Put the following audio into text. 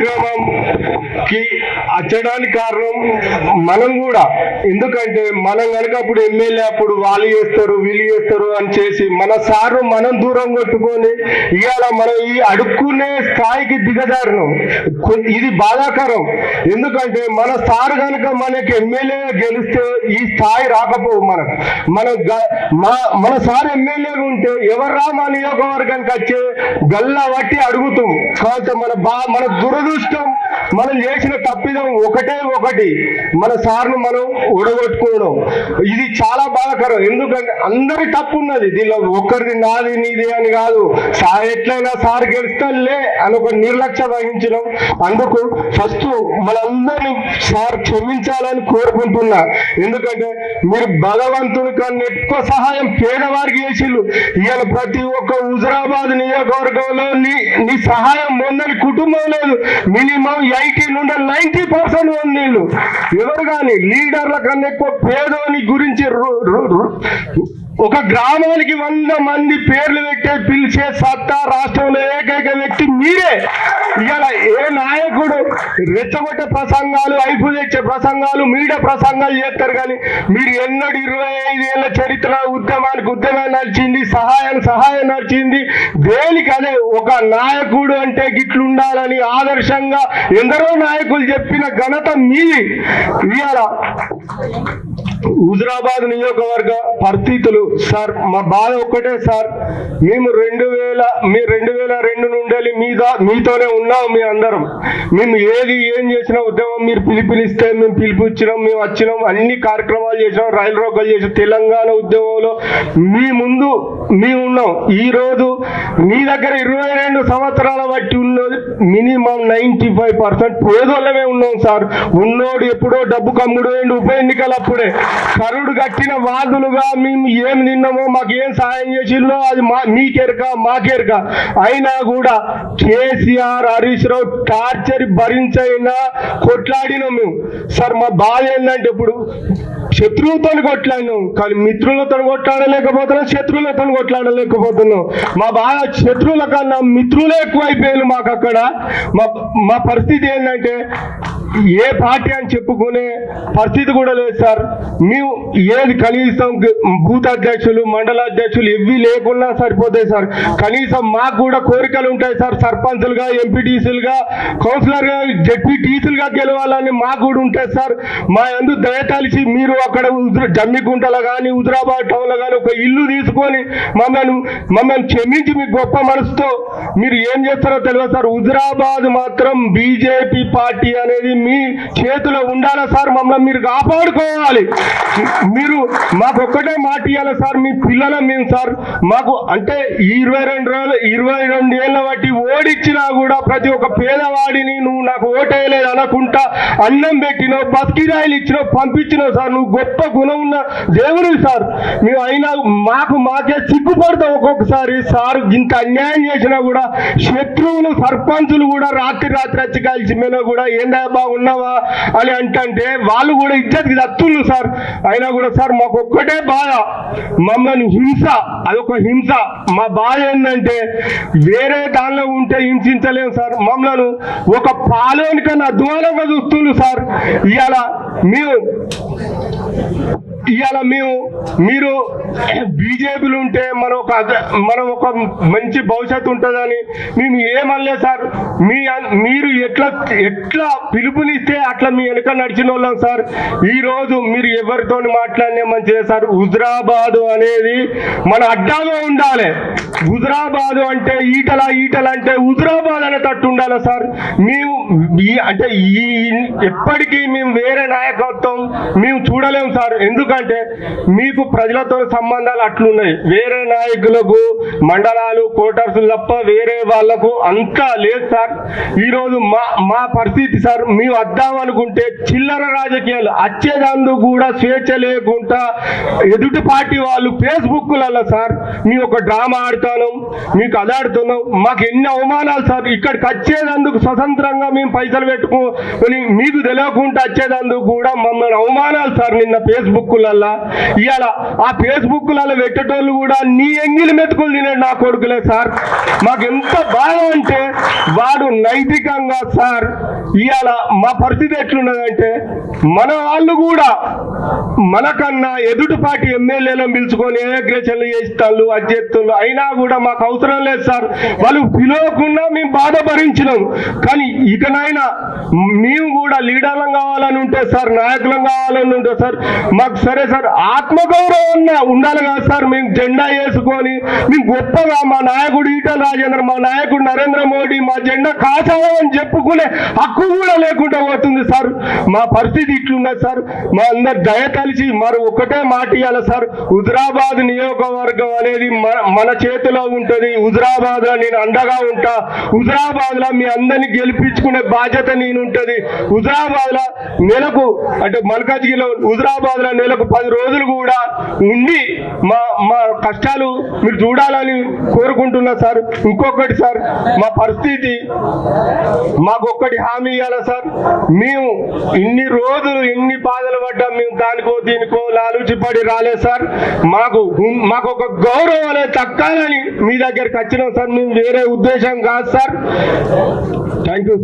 కార్యక్రమంకి వచ్చడానికి కారణం మనం కూడా. ఎందుకంటే మనం కనుక అప్పుడు ఎమ్మెల్యే అప్పుడు వాళ్ళు చేస్తారు వీళ్ళు చేస్తారు అని చేసి మన సారు మనం దూరం కొట్టుకొని ఇవాళ మనం ఈ అడుక్కునే స్థాయికి దిగజారినాం. ఇది బాధాకరం. ఎందుకంటే మన సార్ కనుక మనకి ఎమ్మెల్యే గెలిస్తే ఈ స్థాయి రాకపోవు మనకు. మన మన సార్ ఎమ్మెల్యేలు ఉంటే ఎవర్రా మా నియోజకవర్గానికి వచ్చే గల్లా పట్టి అడుగుతాం. కాబట్టి మన బా మన దురదృష్టం మనం చేసిన తప్పిదం ఒకటే ఒకటి. మన సార్ను మనం ఉడగొట్టుకోవడం ఇది చాలా బాధాకరం. ఎందుకంటే అందరి తప్పు ఉన్నది. దీనిలో ఒక్కరిది నాది నీది అని కాదు. సార్ ఎట్లయినా సార్ గెలుస్తాలే అని ఒక నిర్లక్ష్య వహించడం. అందుకు ఫస్ట్ మనందరినీ సార్ క్షమించాలని కోరుకుంటున్నా. ఎందుకంటే మీరు భగవంతుని కన్నా ఎక్కువ సహాయం పేదవారికి చేసిళ్ళు. ఇవాళ ప్రతి ఒక్క హుజరాబాద్ నియోజకవర్గంలో నీ నీ సహాయం పొందని కుటుంబం లేదు. మినిమం ఎయిటీ నుండి నైన్టీ పర్సెంట్ నీళ్ళు. ఎవరు కానీ లీడర్ల కన్నా ఎక్కువ పేదోని గురించి ఒక గ్రామానికి వంద మంది పేర్లు పెట్టే పిలిచే సత్తా రాష్ట్రంలో ఏకైక వ్యక్తి మీరే. ఇవాళ ఏ నాయకుడు రెచ్చగొట్టే ప్రసంగాలు ఐపు తెచ్చే ప్రసంగాలు మీడియా ప్రసంగాలు చేస్తారు కానీ మీరు ఎన్నడు ఇరవై ఐదు ఏళ్ళ చరిత్ర ఉద్యమానికి ఉద్యమం నడిచింది సహాయం సహాయం నడిచింది. దేనికి అదే ఒక నాయకుడు అంటే గిట్లుండాలని ఆదర్శంగా ఎందరో నాయకులు చెప్పిన ఘనత మీది. ఇవాళ హుజురాబాద్ నియోజకవర్గ పరిస్థితులు సార్ మా బాధ ఒక్కటే సార్. మేము రెండు వేల మీ రెండు వేల రెండు నుండి మీద మీతోనే ఉన్నాం మీ అందరం. మేము ఏది ఏం చేసిన ఉద్యమం మీరు పిలిపిలిస్తే మేము పిలుపు ఇచ్చినాం మేము వచ్చినాం అన్ని కార్యక్రమాలు చేసినాం రైలు రోకలు చేసినాం. తెలంగాణ ఉద్యమంలో మీ ముందు మేము ఉన్నాం. ఈరోజు మీ దగ్గర ఇరవై రెండు సంవత్సరాల బట్టి ఉన్నది మినిమం నైంటీ ఫైవ్ పర్సెంట్ పేదోళ్ళమే ఉన్నాం సార్. ఉన్నోడు ఎప్పుడో డబ్బు కమ్ముడు ఉప ఎన్నికలు అప్పుడే కరుడు కట్టిన వాదులుగా మేము ఏం తిన్నామో మాకు ఏం సహాయం చేసిందో అది మా మీకెరక మాకెరక అయినా కూడా కేసీఆర్ హరీష్ రావు టార్చర్ భరించైనా కొట్లాడినాం మేము. సార్ మా బాధ ఏంటంటే ఇప్పుడు శత్రువుతో కొట్లాడినాం కానీ మిత్రులతో కొట్లాడలేకపోతున్నాం శత్రువులతో కొట్లాడలేకపోతున్నాం. మా బాధ శత్రువుల కన్నా మిత్రులే ఎక్కువైపోయారు మాకు అక్కడ మా మా పరిస్థితి ఏంటంటే ఏ పార్టీ అని చెప్పుకునే పరిస్థితి కూడా లేదు సార్. మేము ఏది కనీసం గ- బూత్ అధ్యక్షులు మండల అధ్యక్షులు ఇవి లేకున్నా సరిపోతాయి సార్. కనీసం మాకు కూడా కోరికలు ఉంటాయి సార్. సర్పంచ్లుగా ఎంపీటీసీలుగా కౌన్సిలర్గా జడ్పీటీసీలుగా గెలవాలని మాకు కూడా ఉంటాయి సార్. మా ఎందు దయతలిచి మీరు అక్కడ జమ్మిగుంటలో కానీ హుజరాబాద్ టౌన్లో కానీ ఒక ఇల్లు తీసుకొని మమ్మల్ని మమ్మల్ని క్షమించి మీ గొప్ప మనసుతో మీరు ఏం చేస్తారో తెలియదు సార్. హుజరాబాద్ మాత్రం బీజేపీ పార్టీ అనేది మీ చేతిలో ఉండాలా సార్? మమ్మల్ని మీరు కాపాడుకోవాలి. మీరు మాకు ఒక్కటే మాట ఇవ్వాలి సార్? మీ పిల్లల మేము సార్. మాకు అంటే ఇరవై రెండు రోజులు ఇరవై రెండు ఏళ్ళ బట్టి ఓడిచ్చినా కూడా ప్రతి ఒక్క పేదవాడిని నువ్వు నాకు ఓటేయలేదు అనుకుంటా అన్నం పెట్టినావు బస్కిరాయిలు ఇచ్చినావు పంపించినావు సార్. నువ్వు గొప్ప గుణం ఉన్న దేవుడు సార్. మేము అయినా మాకు మాకే సిగ్గుపడతాం ఒక్కొక్కసారి సార్. ఇంత అన్యాయం చేసినా కూడా శత్రువులు సర్పంచులు కూడా రాత్రి రాత్రి వచ్చి కలిసి మేము కూడా ఏందా ఉన్నావా అని అంటే వాళ్ళు కూడా ఇజ్జత్కి దత్తులు సార్. అయినా కూడా సార్ మాకు ఒక్కటే బాధ. మమ్మల్ని హింస అదొక హింస. మా బాధ ఏంటంటే వేరే దానిలో ఉంటే హింసించలేము సార్. మమ్మల్ని ఒక పాలోని కన్నా అధ్వానంగా చూస్తున్నారు సార్. ఇవాళ మీరు ఇవాళ మేము మీరు బీజేపీలు ఉంటే మనం ఒక మనం ఒక మంచి భవిష్యత్తు ఉంటుందని మేము ఏమనలే సార్. మీ మీరు ఎట్లా ఎట్లా పిలుపునిస్తే అట్లా మీ వెనక నడిచిన వాళ్ళం సార్. ఈరోజు మీరు ఎవరితో మాట్లాడినే మంచిదే సార్. హుజరాబాద్ అనేది మన అడ్డాగా ఉండాలి. హుజరాబాద్ అంటే ఈటల ఈటల అంటే హుజరాబాద్ అనే తట్టు ఉండాలి సార్? మేము ఈ అంటే ఈ ఎప్పటికీ మేము వేరే నాయకత్వం మేము చూడలేము సార్. ఎందుకంటే మీకు ప్రజలతో సంబంధాలు అట్లున్నాయి. వేరే నాయకులకు మండలాలు కోటర్స్ తప్ప వేరే వాళ్ళకు అంతా లేదు సార్. ఈరోజు మా మా పరిస్థితి సార్ మేము వద్దాం అనుకుంటే చిల్లర రాజకీయాలు అచ్చేదందు కూడా స్వేచ్ఛ లేకుండా ఎదుటి పార్టీ వాళ్ళు ఫేస్బుక్లలో సార్ మేము ఒక డ్రామా ఆడుతాను మీకు అదాడుతున్నాం మాకు ఎన్ని అవమానాలు సార్ ఇక్కడికి వచ్చేదందుకు స్వతంత్రంగా మేము పైసలు పెట్టుకుని మీకు తెలియకుండా వచ్చేదందుకు కూడా మమ్మల్ని అవమానాలు సార్ నిన్న ఫేస్బుక్లల్లా ఇవాళ ఆ ఫేస్బుక్లలో పెట్టేటోళ్ళు కూడా నీ ఎంగిలి మెతుకులు తినే నా కొడుకులే సార్. మాకు ఎంత బాధ అంటే వాడు నైతికంగా సార్ ఇవాళ మా పరిస్థితి ఎట్లున్నదంటే మన వాళ్ళు కూడా మనకన్నా ఎదుటి పార్టీ ఎమ్మెల్యేలను పిలుచుకొని ఏగ్రేషన్లు చేస్తాళ్ళు అధ్యక్షులు అయినా కూడా మాకు అవసరం లేదు సార్. వాళ్ళు పిలవకుండా మేము బాధ భరించినాం. కానీ ఇకనైనా మేము కూడా లీడర్లం కావాలని ఉంటే సార్ నాయకులం కావాలని ఉంటే సార్ మాకు సరే సార్ ఆత్మగౌరవం ఉన్న- ఉండాలి కదా సార్. మేము జెండా వేసుకొని మేము గొప్పగా మా నాయకుడు ఈటల రాజేంద్ర మా నాయకుడు నరేంద్ర మోడీ మా జెండా కాచాలని చెప్పుకునే హక్కు కూడా లేకుండా పోతుంది సార్. మా పరిస్థితి ఇట్లున్నది సార్. మా అందరు దయ కలిసి మరి ఒకటే మాట ఇవ్వాలి సార్. హుజరాబాద్ నియోజకవర్గం అనేది మన- మన చేతిలో ఉంటుంది. హుజరాబాద్లో నేను అండగా ఉంటా. హుజరాబాద్లో మీ అందరిని గెలిపించుకునే బాధ్యత నేను ఉంటుంది హుజరాబాద్లో నెలకు అంటే మల్కాజ్గిరిలో హుజరాబాద్లో నెలకు పది రోజులు కూడా ఉండి మా మా కష్టాలు మీరు చూడాలని కోరుకుంటున్నా సార్. ఇంకొకటి సార్ మా పరిస్థితి మాకు ఒక్కటి హామీ ఇవ్వాలా సార్? మేము ఇన్ని రోజులు ఎన్ని బాధలు పడ్డాం మేము దానికో దీనికో లాలుచిపడి రాలేదు సార్. మాకు మాకు ఒక గౌరవం అనేది తక్కాలని మీ దగ్గరికి వచ్చినాం సార్. మేము వేరే ఉద్దేశం కాదు సార్. Thank you